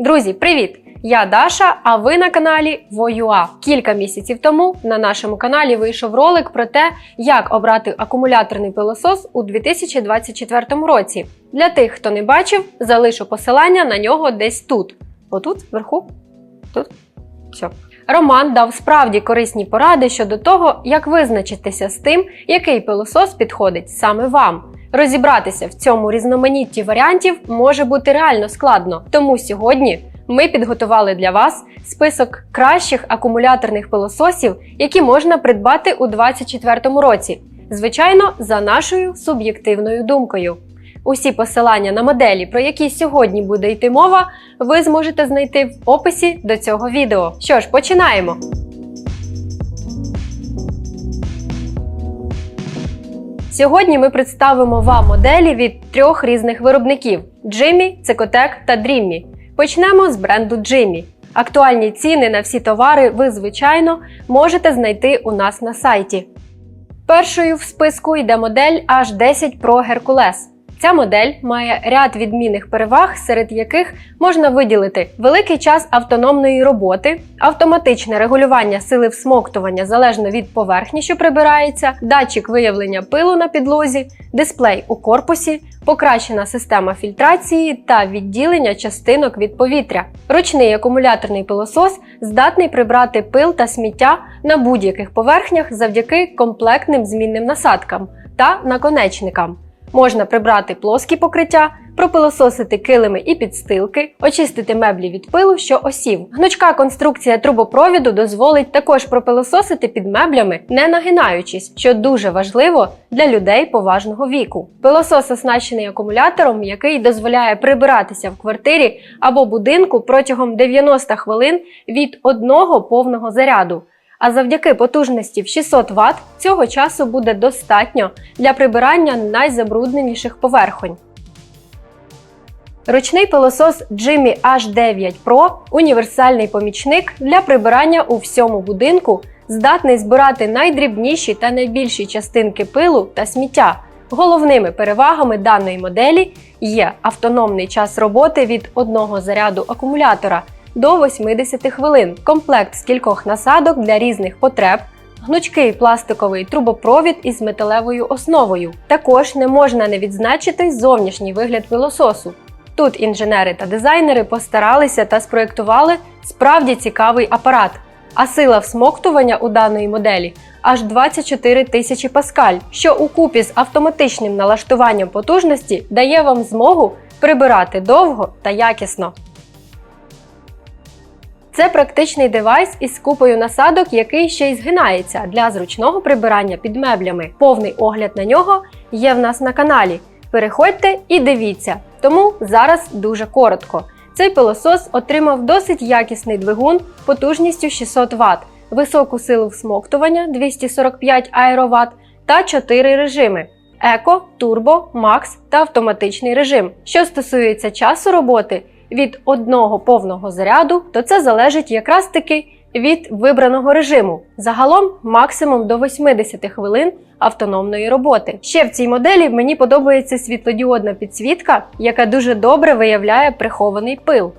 Друзі, привіт! Я Даша, а ви на каналі Воюа. Кілька місяців тому на нашому каналі вийшов ролик про те, як обрати акумуляторний пилосос у 2024 році. Для тих, хто не бачив, залишу посилання на нього десь тут. Отут, вверху, тут. Все. Роман дав справді корисні поради щодо того, як визначитися з тим, який пилосос підходить саме вам. Розібратися в цьому різноманітті варіантів може бути реально складно. Тому сьогодні ми підготували для вас список кращих акумуляторних пилососів, які можна придбати у 2024 році. Звичайно, за нашою суб'єктивною думкою. Усі посилання на моделі, про які сьогодні буде йти мова, ви зможете знайти в описі до цього відео. Що ж, починаємо! Сьогодні ми представимо вам моделі від трьох різних виробників: Jimmy, Cecotec та Dreamy. Почнемо з бренду Jimmy. Актуальні ціни на всі товари ви, звичайно, можете знайти у нас на сайті. Першою в списку йде модель H10 Pro Hercules. Ця модель має ряд відмінних переваг, серед яких можна виділити великий час автономної роботи, автоматичне регулювання сили всмоктування залежно від поверхні, що прибирається, датчик виявлення пилу на підлозі, дисплей у корпусі, покращена система фільтрації та відділення частинок від повітря. Ручний акумуляторний пилосос здатний прибрати пил та сміття на будь-яких поверхнях завдяки комплектним змінним насадкам та наконечникам. Можна прибрати плоскі покриття, пропилососити килими і підстилки, очистити меблі від пилу, що осів. Гнучка конструкція трубопровіду дозволить також пропилососити під меблями, не нагинаючись, що дуже важливо для людей поважного віку. Пилосос оснащений акумулятором, який дозволяє прибиратися в квартирі або будинку протягом 90 хвилин від одного повного заряду. А завдяки потужності в 600 Вт цього часу буде достатньо для прибирання найзабрудненіших поверхонь. Ручний пилосос Jimmy H9 Pro універсальний помічник для прибирання у всьому будинку, здатний збирати найдрібніші та найбільші частинки пилу та сміття. Головними перевагами даної моделі є автономний час роботи від одного заряду акумулятора до 80 хвилин, комплект з кількох насадок для різних потреб, гнучкий пластиковий трубопровід із металевою основою. Також не можна не відзначити зовнішній вигляд пилососу. Тут інженери та дизайнери постаралися та спроєктували справді цікавий апарат. А сила всмоктування у даної моделі аж 24 тисячі паскаль, що у купі з автоматичним налаштуванням потужності дає вам змогу прибирати довго та якісно. Це практичний девайс із купою насадок, який ще й згинається для зручного прибирання під меблями. Повний огляд на нього є в нас на каналі. Переходьте і дивіться. Тому зараз дуже коротко. Цей пилосос отримав досить якісний двигун потужністю 600 Вт, високу силу всмоктування 245 аероват та 4 режими. Еко, Турбо, Макс та автоматичний режим. Що стосується часу роботи, від одного повного заряду, то це залежить якраз таки від вибраного режиму. Загалом максимум до 80 хвилин автономної роботи. Ще в цій моделі мені подобається світлодіодна підсвітка, яка дуже добре виявляє прихований пил.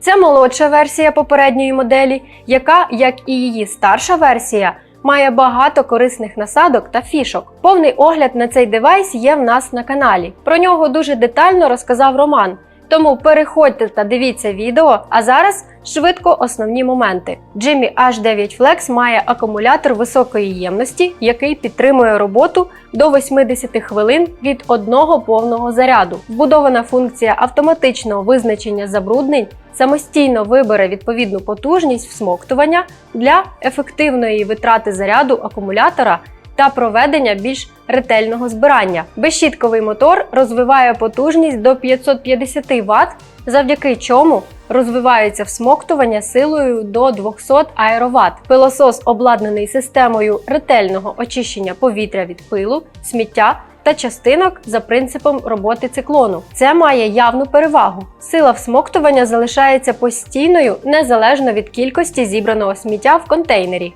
Це молодша версія попередньої моделі, яка, як і її старша версія, має багато корисних насадок та фішок. Повний огляд на цей девайс є в нас на каналі. Про нього дуже детально розказав Роман. Тому переходьте та дивіться відео. А зараз швидко основні моменти. Jimmy H9 Flex має акумулятор високої ємності, який підтримує роботу до 80 хвилин від одного повного заряду. Вбудована функція автоматичного визначення забруднень самостійно вибере відповідну потужність всмоктування для ефективної витрати заряду акумулятора та проведення більш ретельного збирання. Безщітковий мотор розвиває потужність до 550 Вт, завдяки чому розвивається всмоктування силою до 200 аероват. Пилосос обладнаний системою ретельного очищення повітря від пилу, сміття. Та частинок за принципом роботи циклону. Це має явну перевагу. Сила всмоктування залишається постійною незалежно від кількості зібраного сміття в контейнері.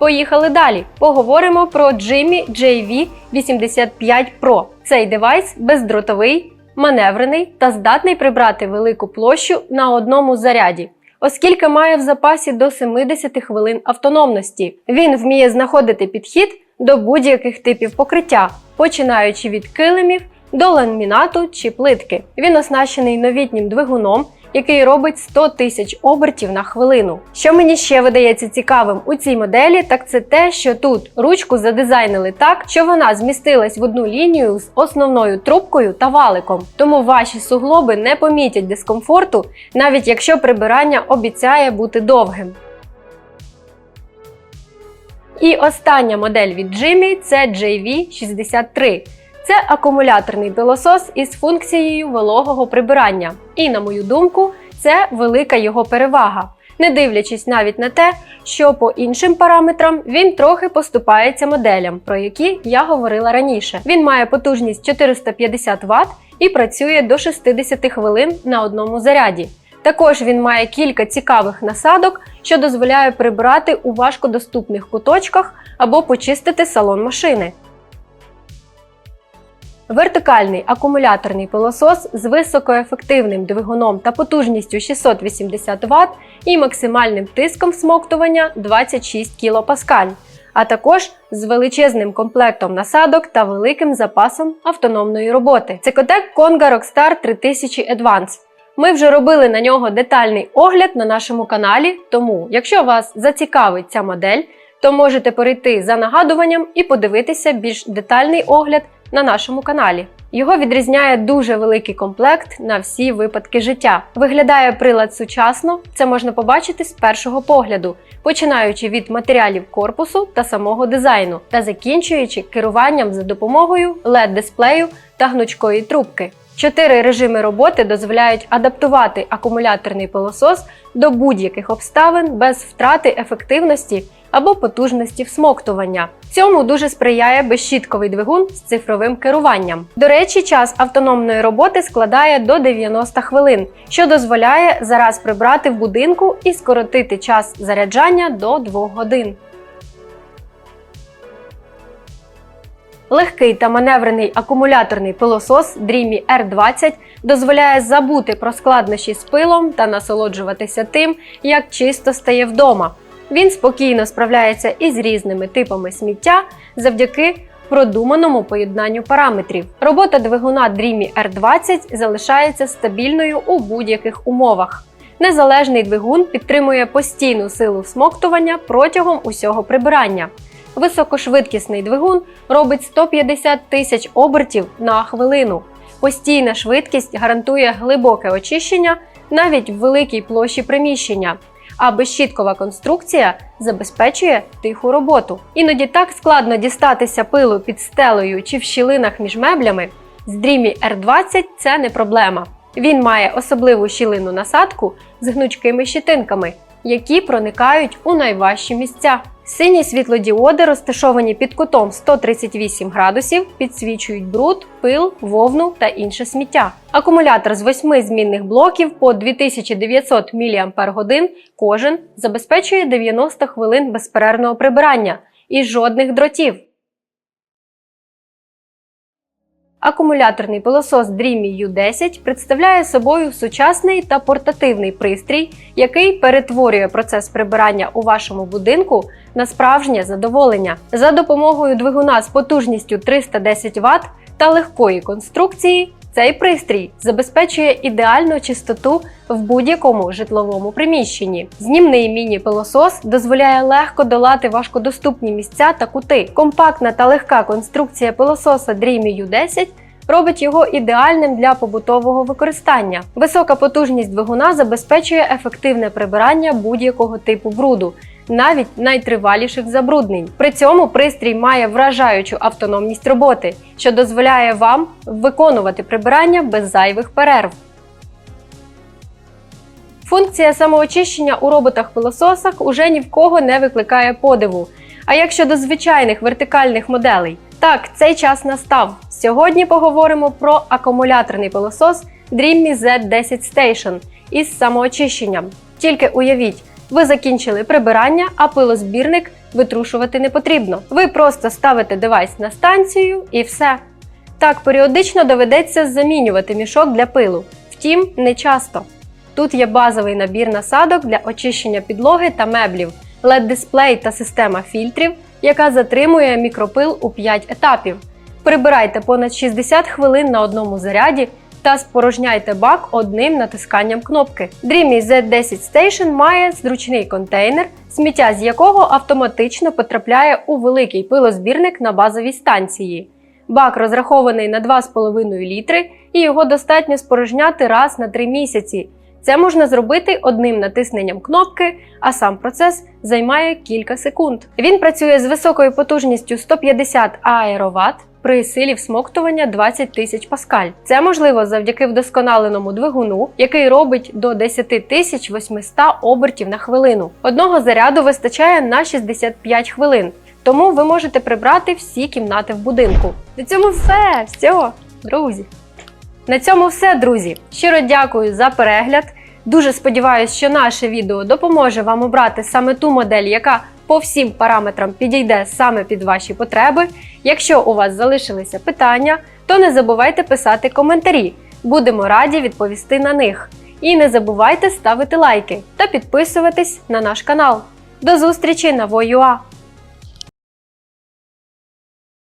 Поїхали далі. Поговоримо про Jimmy JV85 Pro. Цей девайс бездротовий, маневрений та здатний прибрати велику площу на одному заряді. Оскільки має в запасі до 70 хвилин автономності, він вміє знаходити підхід до будь-яких типів покриття, починаючи від килимів до ламінату чи плитки. Він оснащений новітнім двигуном, який робить 100 тисяч обертів на хвилину. Що мені ще видається цікавим у цій моделі, так це те, що тут ручку задизайнили так, що вона змістилась в одну лінію з основною трубкою та валиком. Тому ваші суглоби не помітять дискомфорту, навіть якщо прибирання обіцяє бути довгим. І остання модель від Jimmy – це JV63. Це акумуляторний пилосос із функцією вологого прибирання. І, на мою думку, це велика його перевага, не дивлячись навіть на те, що по іншим параметрам він трохи поступається моделям, про які я говорила раніше. Він має потужність 450 Вт і працює до 60 хвилин на одному заряді. Також він має кілька цікавих насадок, що дозволяє прибирати у важкодоступних куточках або почистити салон машини. Вертикальний акумуляторний пилосос з високоефективним двигуном та потужністю 680 Вт і максимальним тиском всмоктування 26 кПа, а також з величезним комплектом насадок та великим запасом автономної роботи. Це котек Conga Rockstar 3000 Advance. Ми вже робили на нього детальний огляд на нашому каналі, тому, якщо вас зацікавить ця модель, то можете перейти за нагадуванням і подивитися більш детальний огляд на нашому каналі. Його відрізняє дуже великий комплект на всі випадки життя. Виглядає прилад сучасно, це можна побачити з першого погляду, починаючи від матеріалів корпусу та самого дизайну, та закінчуючи керуванням за допомогою LED-дисплею та гнучкої трубки. Чотири режими роботи дозволяють адаптувати акумуляторний пилосос до будь-яких обставин без втрати ефективності або потужності всмоктування. Цьому дуже сприяє безщітковий двигун з цифровим керуванням. До речі, час автономної роботи складає до 90 хвилин, що дозволяє зараз прибрати в будинку і скоротити час заряджання до 2 годин. Легкий та маневрений акумуляторний пилосос Dreamy R20 дозволяє забути про складнощі з пилом та насолоджуватися тим, як чисто стає вдома. Він спокійно справляється із різними типами сміття завдяки продуманому поєднанню параметрів. Робота двигуна Dreamy R20 залишається стабільною у будь-яких умовах. Незалежний двигун підтримує постійну силу всмоктування протягом усього прибирання. Високошвидкісний двигун робить 150 тисяч обертів на хвилину. Постійна швидкість гарантує глибоке очищення навіть в великій площі приміщення, а безщіткова конструкція забезпечує тиху роботу. Іноді так складно дістатися пилу під стелею чи в щілинах між меблями. З Dreamy R20 це не проблема. Він має особливу щілину насадку з гнучкими щитинками, які проникають у найважчі місця. Сині світлодіоди, розташовані під кутом 138 градусів, підсвічують бруд, пил, вовну та інше сміття. Акумулятор з 8 змінних блоків по 2900 мАч кожен забезпечує 90 хвилин безперервного прибирання і жодних дротів. Акумуляторний пилосос Dreamy U10 представляє собою сучасний та портативний пристрій, який перетворює процес прибирання у вашому будинку на справжнє задоволення. За допомогою двигуна з потужністю 310 Вт та легкої конструкції. Цей пристрій забезпечує ідеальну чистоту в будь-якому житловому приміщенні. Знімний міні-пилосос дозволяє легко долати важкодоступні місця та кути. Компактна та легка конструкція пилососа Dreamy U10 робить його ідеальним для побутового використання. Висока потужність двигуна забезпечує ефективне прибирання будь-якого типу бруду. Навіть найтриваліших забруднень. При цьому пристрій має вражаючу автономність роботи, що дозволяє вам виконувати прибирання без зайвих перерв. Функція самоочищення у роботах-пилососах уже ні в кого не викликає подиву. А як щодо звичайних вертикальних моделей, так, цей час настав. Сьогодні поговоримо про акумуляторний пилосос Dreamy Z10 Station із самоочищенням. Тільки уявіть, ви закінчили прибирання, а пилозбірник витрушувати не потрібно. Ви просто ставите девайс на станцію і все. Так, періодично доведеться замінювати мішок для пилу, втім, не часто. Тут є базовий набір насадок для очищення підлоги та меблів, LED-дисплей та система фільтрів, яка затримує мікропил у 5 етапів. Прибирайте понад 60 хвилин на одному заряді та спорожняйте бак одним натисканням кнопки. Dreamy Z10 Station має зручний контейнер, сміття з якого автоматично потрапляє у великий пилозбірник на базовій станції. Бак розрахований на 2,5 літри і його достатньо спорожняти раз на 3 місяці. Це можна зробити одним натисненням кнопки, а сам процес займає кілька секунд. Він працює з високою потужністю 150 аероват при силі всмоктування 20 тисяч паскаль. Це можливо завдяки вдосконаленому двигуну, який робить до 10 тисяч 800 обертів на хвилину. Одного заряду вистачає на 65 хвилин, тому ви можете прибрати всі кімнати в будинку. На цьому все, все, друзі. На цьому все, друзі. Щиро дякую за перегляд. Дуже сподіваюся, що наше відео допоможе вам обрати саме ту модель, яка по всім параметрам підійде саме під ваші потреби. Якщо у вас залишилися питання, то не забувайте писати коментарі. Будемо раді відповісти на них. І не забувайте ставити лайки та підписуватись на наш канал. До зустрічі на Воюа!